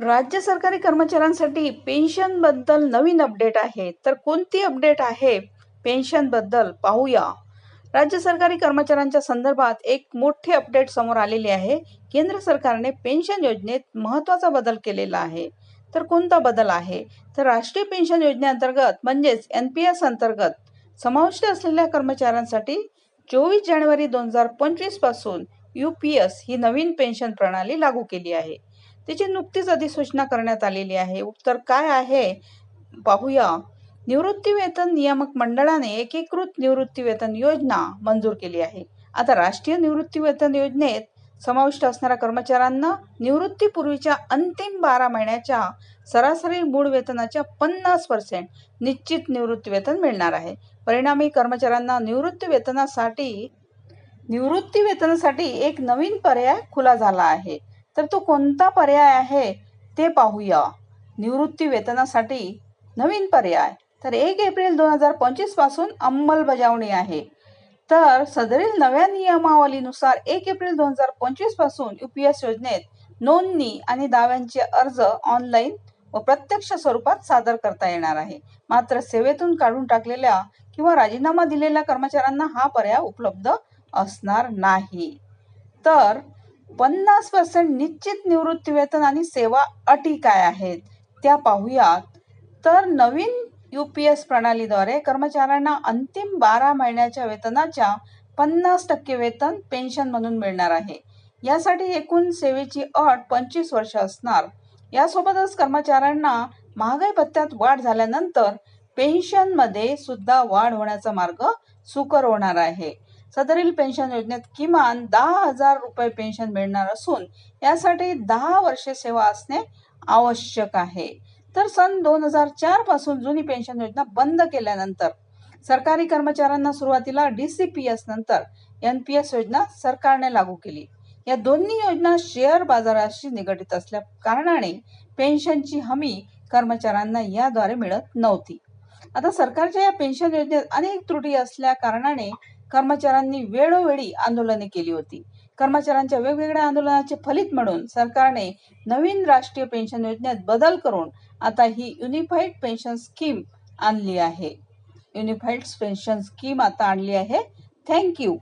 राज्य सरकारी कर्मचाऱ्यांसाठी पेन्शनबद्दल नवीन अपडेट आहे. तर कोणती अपडेट आहे? पेन्शनबद्दल पाहूया. राज्य सरकारी कर्मचाऱ्यांच्या संदर्भात एक मोठी अपडेट समोर आलेली आहे. केंद्र सरकारने पेन्शन योजनेत महत्त्वाचा बदल केलेला आहे. तर कोणता बदल आहे? तर राष्ट्रीय पेन्शन योजनेअंतर्गत म्हणजेच एन पी एस अंतर्गत समाविष्ट असलेल्या कर्मचाऱ्यांसाठी चोवीस जानेवारी दोन हजार पंचवीसपासून यू पी एस ही नवीन पेन्शन प्रणाली लागू केली आहे. त्याची नुकतीच अधिसूचना करण्यात आलेली आहे. उत्तर काय आहे? पाहूया. निवृत्ती वेतन नियामक मंडळाने एकीकृत निवृत्ती वेतन योजना मंजूर केली आहे. आता राष्ट्रीय निवृत्ती वेतन योजनेत समाविष्ट असणाऱ्या कर्मचाऱ्यांना निवृत्तीपूर्वीच्या अंतिम बारा महिन्याच्या सरासरी मूळ वेतनाच्या पन्नास पर्सेंट निश्चित निवृत्ती वेतन मिळणार आहे. परिणामी कर्मचाऱ्यांना निवृत्ती वेतनासाठी निवृत्ती वेतनासाठी एक नवीन पर्याय खुला झाला आहे. तर तो कोणता पर्याय आहे ते पाहूया. निवृत्ती वेतनासाठी नवीन पर्याय. तर एक एप्रिल दोन हजार पंचवीसपासून अंमलबजावणी आहे. तर सदरील नव्या नियमावलीनुसार एक एप्रिल दोन हजार पंचवीसपासून युपीएस योजनेत नोंदणी आणि दाव्यांचे अर्ज ऑनलाईन व प्रत्यक्ष स्वरूपात सादर करता येणार आहे. मात्र सेवेतून काढून टाकलेल्या किंवा राजीनामा दिलेल्या कर्मचाऱ्यांना हा पर्याय उपलब्ध असणार नाही. तर पन्नास पर्सेंट निश्चित निवृत्ती वेतन आणि सेवा अटी काय आहेत? त्या पाहूयात. तर नवीन यू पी एस प्रणालीद्वारे कर्मचाऱ्यांना अंतिम बारा महिन्याच्या वेतनाच्या पन्नास टक्के वेतन पेन्शन म्हणून मिळणार आहे. यासाठी एकूण सेवेची अट पंचवीस वर्ष असणार. यासोबतच कर्मचाऱ्यांना महागाई भत्त्यात वाढ झाल्यानंतर पेन्शनमध्ये सुद्धा वाढ होण्याचा मार्ग सुकर होणार आहे. सदरील पेन्शन योजनेत किमान दहा हजार रुपये पेन्शन मिळणार असून यासाठी दहा वर्षे सेवा असणे आवश्यक आहे. तर सन दोन हजार चारपासून जुनी पेन्शन योजना बंद केल्यानंतर सरकारी कर्मचाऱ्यांना सुरुवातीला डी सी पी एस नंतर एन पी एस योजना सरकारने लागू केली. या दोन्ही योजना शेअर बाजाराशी निगडित असल्या कारणाने पेन्शनची हमी कर्मचाऱ्यांना याद्वारे मिळत नव्हती. आता सरकारच्या या पेन्शन योजनेत अनेक त्रुटी असल्या कारणाने कर्मचाऱ्यांनी वेळोवेळी आंदोलने केली होती. कर्मचाऱ्यांच्या वेगवेगळ्या आंदोलनाचे फलित म्हणून सरकारने नवीन राष्ट्रीय पेन्शन योजनेत बदल करून आता ही युनिफाईड पेन्शन स्कीम आणली आहे. युनिफाईड पेन्शन स्कीम आता आणली आहे. थँक्यू